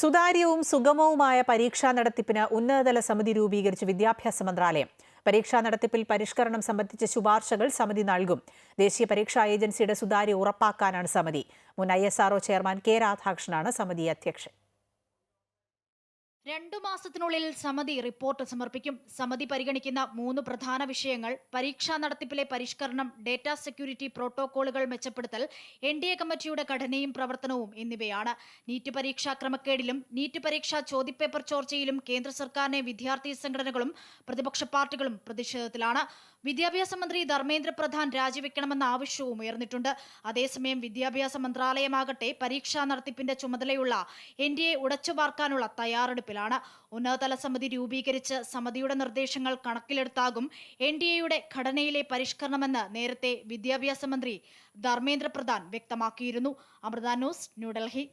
സുതാര്യവും സുഗമവുമായ പരീക്ഷാ നടത്തിപ്പിന് ഉന്നതതല സമിതി രൂപീകരിച്ച് വിദ്യാഭ്യാസ മന്ത്രാലയം. പരീക്ഷാ നടത്തിപ്പിൽ പരിഷ്കരണം സംബന്ധിച്ച ശുപാർശകൾ സമിതി നൽകും. ദേശീയ പരീക്ഷാ ഏജൻസിയുടെ സുതാര്യ ഉറപ്പാക്കാനാണ് സമിതി. മുൻ ഐ ചെയർമാൻ കെ രാധാകൃഷ്ണനാണ് സമിതി അധ്യക്ഷൻ. രണ്ടു മാസത്തിനുള്ളിൽ സമിതി റിപ്പോർട്ട് സമർപ്പിക്കും. സമിതി പരിഗണിക്കുന്ന മൂന്ന് പ്രധാന വിഷയങ്ങൾ പരീക്ഷാ നടത്തിപ്പിലെ പരിഷ്കരണം ഡേറ്റാ സെക്യൂരിറ്റി പ്രോട്ടോകോളുകൾ മെച്ചപ്പെടുത്തൽ എൻ ഡി എ കമ്മിറ്റിയുടെ ഘടനയും പ്രവർത്തനവും എന്നിവയാണ്. നീറ്റ് പരീക്ഷാ ക്രമക്കേടിലും നീറ്റ് പരീക്ഷാ ചോദ്യപേപ്പർ ചോർച്ചയിലും കേന്ദ്ര സർക്കാരിനെ വിദ്യാർത്ഥി സംഘടനകളും പ്രതിപക്ഷ പാർട്ടികളും പ്രതിഷേധത്തിലാണ്. വിദ്യാഭ്യാസ മന്ത്രി ധർമ്മേന്ദ്ര പ്രധാൻ രാജിവെക്കണമെന്ന ആവശ്യവും ഉയർന്നിട്ടുണ്ട്. അതേസമയം വിദ്യാഭ്യാസ മന്ത്രാലയമാകട്ടെ പരീക്ഷാ നടത്തിപ്പിന്റെ ചുമതലയുള്ള എൻ ഡി എ ഉടച്ചുപാർക്കാനുള്ള തയ്യാറെടുപ്പിലാണ് ഉന്നതതല സമിതി രൂപീകരിച്ച് സമിതിയുടെ നിർദ്ദേശങ്ങൾ കണക്കിലെടുത്താകും എൻ ഡി എയുടെ ഘടനയിലെ പരിഷ്കരണമെന്ന് നേരത്തെ വിദ്യാഭ്യാസ മന്ത്രി ധർമ്മേന്ദ്ര പ്രധാൻ വ്യക്തമാക്കിയിരുന്നു. അമൃത ന്യൂസ് ന്യൂഡൽഹി.